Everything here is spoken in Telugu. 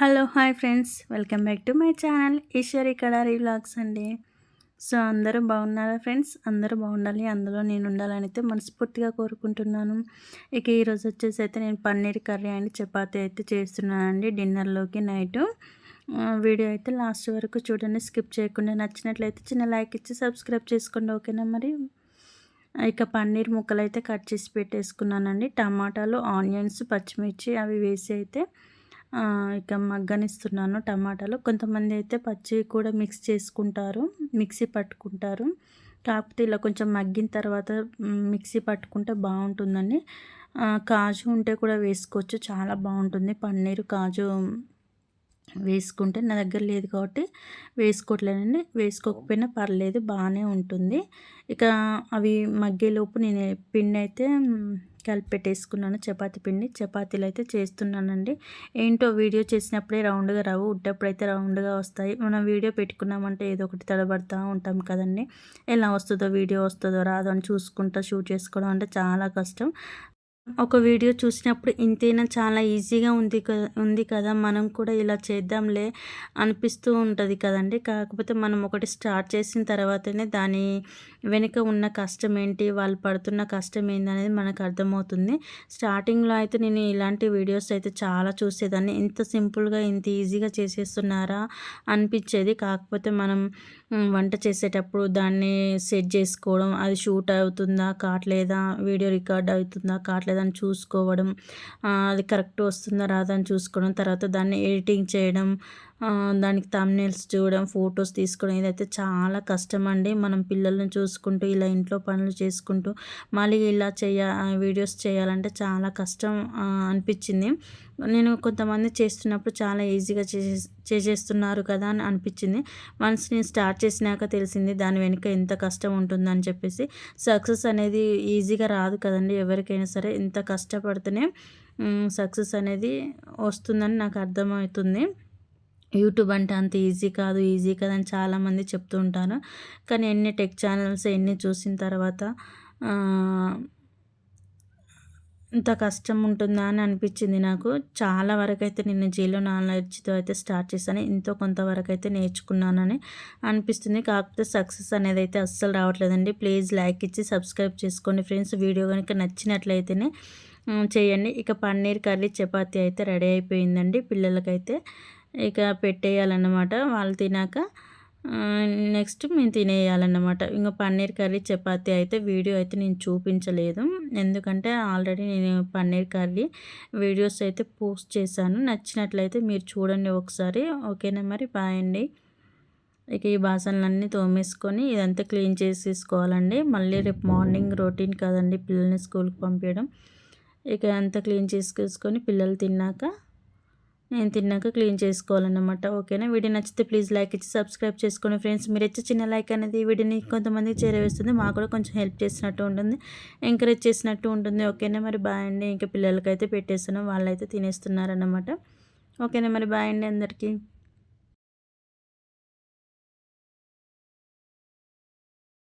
Hello hi friends. Welcome back to my channel. Eshwari Kadari vlogs అండి. సో అందరూ బాగున్నారా ఫ్రెండ్స్? అందరూ బాగుండాలి. అందులో నేను ఉండాలని అయితే మనస్ఫూర్తిగా కోరుకుంటున్నాను. ఇక ఈరోజు వచ్చేసి అయితే నేను పన్నీర్ కర్రీ అండ్ చపాతీ అయితే చేస్తున్నానండి డిన్నర్లోకి నైటు. వీడియో అయితే లాస్ట్ వరకు చూడండి. స్కిప్ చేయకుండా నచ్చినట్లయితే చిన్న లైక్ ఇచ్చి సబ్స్క్రైబ్ చేసుకోండి ఓకేనా మరి? ఇక పన్నీర్ ముక్కలు అయితే కట్ చేసి పెట్టేసుకున్నానండి. టమాటాలు ఆనియన్స్ పచ్చిమిర్చి అవి వేసి అయితే ఇక మగ్గనిస్తున్నాను టమాటాలు. కొంతమంది అయితే పచ్చి కూడా మిక్స్ చేసుకుంటారు మిక్సీ పట్టుకుంటారు. కాకపోతే ఇలా కొంచెం మగ్గిన తర్వాత మిక్సీ పట్టుకుంటే బాగుంటుందండి. కాజు ఉంటే కూడా వేసుకోవచ్చు చాలా బాగుంటుంది. పన్నీరు కాజు వేసుకుంటే నా దగ్గర లేదు కాబట్టి వేసుకోవట్లేదండి వేసుకోకపోయినా పర్లేదు బాగానే ఉంటుంది. ఇక అవి మగ్గేలోపు నేను పిండి అయితే కలిపి పెట్టేసుకున్నాను. చపాతీ పిండి చపాతీలు అయితే చేస్తున్నానండి. ఏంటో వీడియో చేసినప్పుడే రౌండ్గా రావు. ఉట్టప్పుడు అయితే రౌండ్గా వస్తాయి. మనం వీడియో పెట్టుకున్నామంటే ఏదో ఒకటి తడబడుతూ ఉంటాం కదండి. ఎలా వస్తుందో వీడియో వస్తుందో రాదో అని చూసుకుంటా షూట్ చేసుకోవడం అంటే చాలా కష్టం. ఒక వీడియో చూసినప్పుడు ఇంతైనా? చాలా ఈజీగా ఉంది ఉంది కదా? మనం కూడా ఇలా చేద్దాంలే అనిపిస్తూ ఉంటుంది కదండి. కాకపోతే మనం ఒకటి స్టార్ట్ చేసిన తర్వాతనే దాని వెనుక ఉన్న కష్టం ఏంటి వాళ్ళు పడుతున్న కష్టం ఏంటి అనేది మనకు అర్థమవుతుంది. స్టార్టింగ్లో అయితే నేను ఇలాంటి వీడియోస్ అయితే చాలా చూసేదాన్ని. ఇంత సింపుల్గా ఇంత ఈజీగా చేసేస్తున్నారా అనిపించేది. కాకపోతే మనం వంట చేసేటప్పుడు దాన్ని సెట్ చేసుకోవడం అది షూట్ అవుతుందా కావట్లేదా వీడియో రికార్డ్ అవుతుందా కావట్లేదా అని చూసుకోవడం అది కరెక్ట్ వస్తుందా రాదా అని చూసుకోవడం తర్వాత దాన్ని ఎడిటింగ్ చేయడం దానికి తమ్నేల్స్ చూడడం ఫొటోస్ తీసుకోవడం ఇదైతే చాలా కష్టం అండి మనం పిల్లల్ని చూసుకుంటూ ఇలా ఇంట్లో పనులు చేసుకుంటూ మళ్ళీ ఇలా చేయ వీడియోస్ చేయాలంటే చాలా కష్టం అనిపించింది. నేను కొంతమంది చేస్తున్నప్పుడు చాలా ఈజీగా చేసే చేసేస్తున్నారు కదా అని అనిపించింది. వన్స్ నేను స్టార్ట్ చేసినాక తెలిసింది దాని వెనుక ఎంత కష్టం ఉంటుందని చెప్పేసి. సక్సెస్ అనేది ఈజీగా రాదు కదండి ఎవరికైనా సరే. ఇంత కష్టపడితేనే సక్సెస్ అనేది వస్తుందని నాకు అర్థమవుతుంది. యూట్యూబ్ అంటే అంత ఈజీ కాదు ఈజీ కాదని చాలామంది చెప్తూ ఉంటారు. కానీ ఎన్ని టెక్ ఛానల్స్ ఎన్ని చూసిన తర్వాత ఇంత కష్టం ఉంటుందా అని అనిపించింది నాకు. చాలా వరకు అయితే నేను జీలో నాలెడ్జ్తో అయితే స్టార్ట్ చేశాను. ఎంతో కొంతవరకు అయితే నేర్చుకున్నానని అనిపిస్తుంది. కాకపోతే సక్సెస్ అనేది అయితే అస్సలు రావట్లేదండి. ప్లీజ్ లైక్ ఇచ్చి సబ్స్క్రైబ్ చేసుకోండి ఫ్రెండ్స్. వీడియో కనుక నచ్చినట్లయితేనే చేయండి. ఇక పన్నీర్ కర్రీ చపాతీ అయితే రెడీ అయిపోయిందండి పిల్లలకైతే. ఇక పెట్టేయాలన్నమాట. వాళ్ళు తినాక నెక్స్ట్ మేము తినేయాలన్నమాట. ఇంకా పన్నీర్ కర్రీ చపాతి అయితే వీడియో అయితే నేను చూపించలేదు. ఎందుకంటే ఆల్రెడీ నేను పన్నీర్ కర్రీ వీడియోస్ అయితే పోస్ట్ చేశాను. నచ్చినట్లయితే మీరు చూడండి ఒకసారి. ఓకేనా మరి? బాయ్ అండి. ఇక ఈ బాసనలన్నీ తోమేసుకొని ఇదంతా క్లీన్ చేసేసుకోవాలండి. మళ్ళీ రేపు మార్నింగ్ రొటీన్ కదండి పిల్లల్ని స్కూల్కి పంపించడం. ఇక అంతా క్లీన్ చేసుకొని పిల్లలు తిన్నాక నేను తిన్నాక క్లీన్ చేసుకోవాలన్నమాట. ఓకేనా? వీడియో నచ్చితే ప్లీజ్ లైక్ ఇచ్చి సబ్స్క్రైబ్ చేసుకోండి ఫ్రెండ్స్. మీరు ఇచ్చే చిన్న లైక్ అనేది వీడియోని కొంతమందికి చేరవేస్తుంది. మాకు కూడా కొంచెం హెల్ప్ చేసినట్టు ఉంటుంది. ఎంకరేజ్ చేసినట్టు ఉంటుంది. ఓకేనా? మరి బాయ్ అండి. ఇంకా పిల్లలకైతే పెట్టేస్తున్నాం. వాళ్ళైతే తినేస్తున్నారన్నమాట. ఓకేనా? మరి బాయ్ అండి అందరికీ.